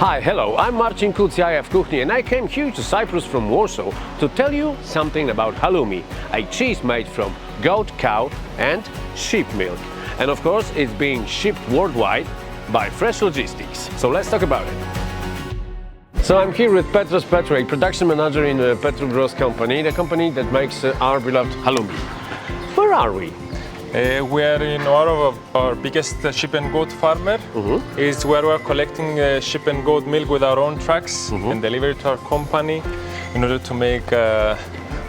Hi, hello, I'm Marcin Kucjaja w Kuchni and I came here to Cyprus from Warsaw to tell you something about halloumi, a cheese made from goat, cow and sheep milk. And of course, it's being shipped worldwide by Fresh Logistics. So let's talk about it. So I'm here with Petros Petru, a production manager in the Petru Bros company, the company that makes uh, our beloved halloumi. Where are we? Uh, we are in one of our biggest uh, sheep and goat farmer. Is where we are collecting uh, sheep and goat milk with our own trucks and deliver it to our company in order to make uh,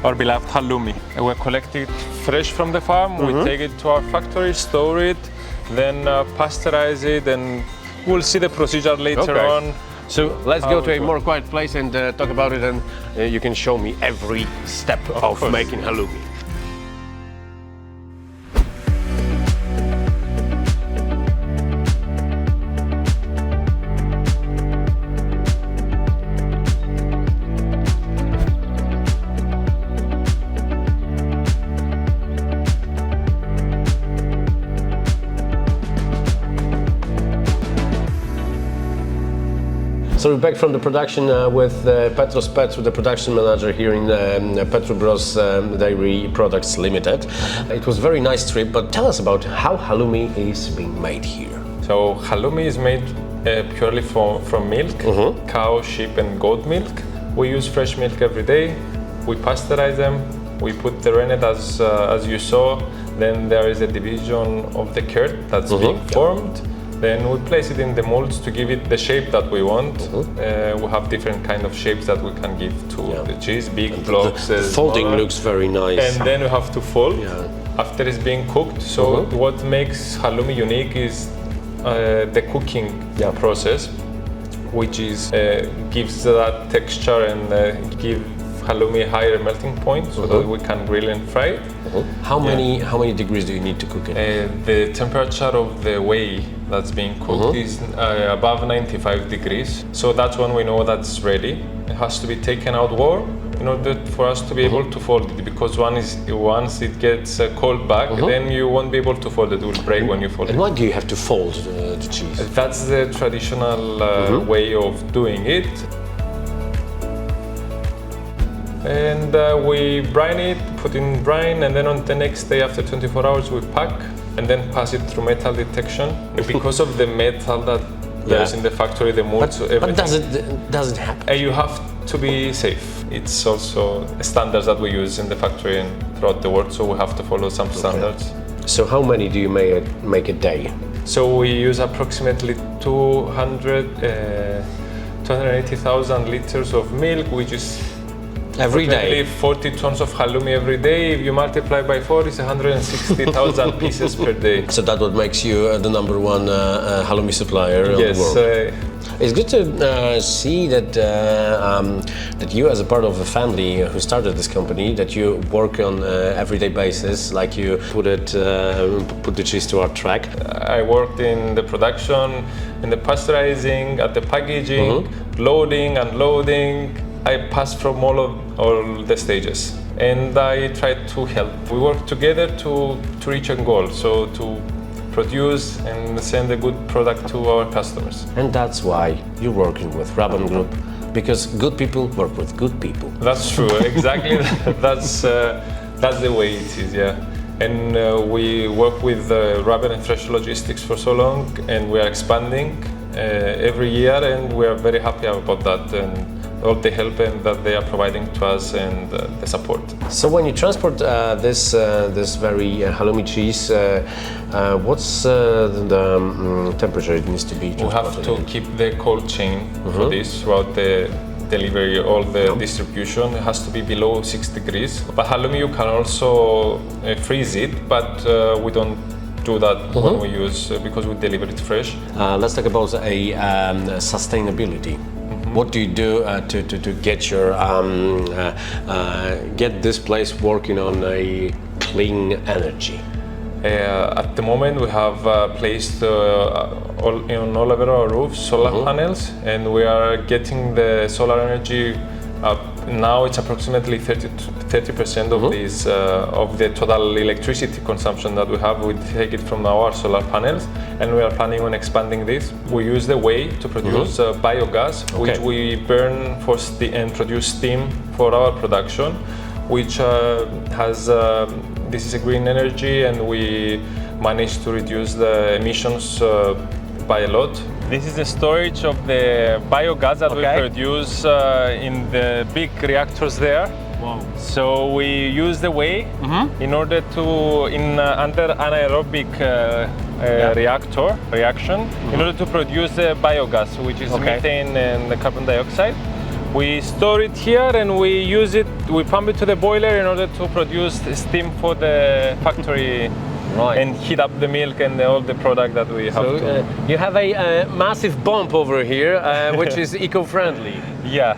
our beloved halloumi. We collect it fresh from the farm. We take it to our factory, store it, then uh, pasteurize it, and we'll see the procedure later Okay. on. So let's How go to a more quiet place and uh, talk about it, and uh, you can show me every step of, course. making halloumi. So we're back from the production uh, with uh, Petros Petru, the production manager here in um, Petru Bros um, Dairy Products Limited. It was a very nice trip, but tell us about how halloumi is being made here. So halloumi is made uh, purely from, from milk, cow, sheep, and goat milk. We use fresh milk every day. We pasteurize them. We put the rennet as uh, as you saw. Then there is a division of the curd that's being formed. Then we place it in the molds to give it the shape that we want. Uh, we have different kind of shapes that we can give to Yeah. the cheese, big The, blocks. the uh, folding smaller. looks very nice. And then we have to fold Yeah. after it's being cooked. So Mhm. what makes halloumi unique is uh, the cooking Yeah. process, which is uh, gives that texture and uh, give halloumi a higher melting point, so that we can grill and fry it. how many how many degrees do you need to cook it? Uh, the temperature of the whey that's being cooked is uh, above 95 degrees. So that's when we know that's ready. It has to be taken out warm in order for us to be able to fold it because one is once it gets uh, cold back, then you won't be able to fold it. It will break when you fold and it. why do you have to fold uh, the cheese? That's the traditional uh, way of doing it. And uh, we brine it, put in brine, and then on the next day after 24 hours we pack and then pass it through metal detection. because of the metal that there's Yeah. in the factory, the molds, But, everything. but does it doesn't happen? And you have to be safe. It's also standards that we use in the factory and throughout the world, so we have to follow some standards. So how many do you make make a day? So we use approximately 200, uh, 280,000 liters of milk, which is Every approximately 40 tons of halloumi every day. If you multiply by four, it's 160,000 pieces per day. So that what makes you uh, the number one uh, uh, halloumi supplier in Yes, the world. uh, It's good to uh, see that uh, um, that you, as a part of a family who started this company, that you work on uh, everyday basis, like you put it, uh, put the cheese to our track. I worked in the production, in the pasteurizing, at the packaging, loading, and unloading. I passed from all of all the stages, and I tried to help. We work together to to reach a goal, so to produce and send a good product to our customers. And that's why you're working with Raban Group, because good people work with good people. That's true. Exactly. that's uh, that's the way it is. Yeah. And uh, we work with uh, Rabbit and Fresh Logistics for so long, and we are expanding uh, every year, and we are very happy about that and all the help and that they are providing to us and uh, the support. So when you transport uh, this uh, this very uh, halloumi cheese, uh, uh, what's uh, the, um, temperature it needs to be? We have to keep the cold chain for this throughout the delivery, all the distribution. It has to be below 6 degrees. But halloumi, you can also uh, freeze it, but uh, we don't do that when we use uh, because we deliver it fresh. Uh, let's talk about a um, sustainability. What do you do uh, to, to, to get your um, uh, uh, get this place working on a clean energy? Uh, at the moment, we have uh, placed uh, all, on all over our roofs solar panels, and we are getting the solar energy up now it's approximately 30 30 percent of these uh, of the total electricity consumption that we have. We take it from our solar panels, and we are planning on expanding this. We use the way to produce uh, biogas, which we burn for ste- and produce steam for our production, which uh, has um, this is a green energy, and we manage to reduce the emissions uh, by a lot. This is the storage of the biogas that Okay. we produce uh, in the big reactors there. Wow. So we use the whey Mm-hmm. in order to in uh, under anaerobic uh, uh, reactor reaction in order to produce the biogas, which is Mm-hmm. Okay. methane and the carbon dioxide. We store it here and we use it. We pump it to the boiler in order to produce steam for the factory Right. and heat up the milk and all the product that we have So to. uh, you have a uh, massive bump over here, uh, which is eco-friendly. yeah.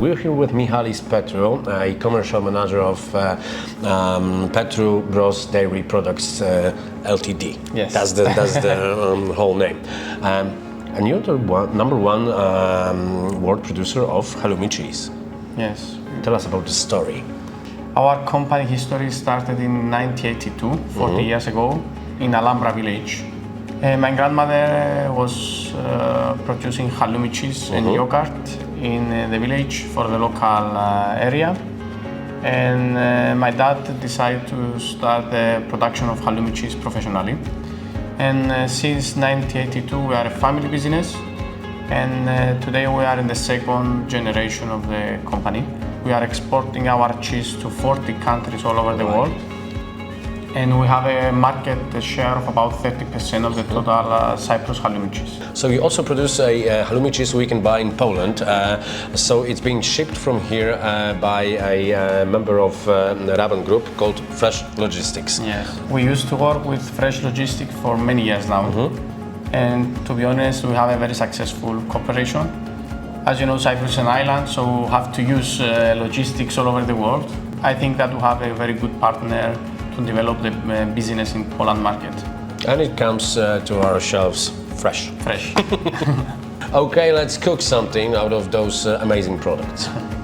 We're here with Michalis Petru, a commercial manager of uh, um, Petru Bros Dairy Products uh, Ltd. Yes. That's the, that's the um, whole name. Um, and you're the one, number one um, world producer of halloumi cheese. Yes. Tell us about the story. Our company history started in 1982, 40 years ago, in Alhambra village. Uh, my grandmother was uh, producing halloumi cheese and yogurt in uh, the village for the local uh, area. And uh, my dad decided to start the production of halloumi cheese professionally. And since 1982, we are a family business. And uh, today we are in the second generation of the company. We are exporting our cheese to 40 countries all over the world. And we have a market share of about 30% of the total uh, Cyprus halloumi cheese. So you also produce a uh, halloumi cheese we can buy in Poland. Uh, so it's being shipped from here uh, by a uh, member of uh, the Raban Group called Fresh Logistics. Yes. We used to work with Fresh Logistics for many years now. And to be honest, we have a very successful cooperation. As you know, Cyprus is an island, so we have to use uh, logistics all over the world. I think that we have a very good partner to develop the uh, business in Poland market. And it comes uh, to our shelves fresh. Fresh. Okay, let's cook something out of those uh, amazing products.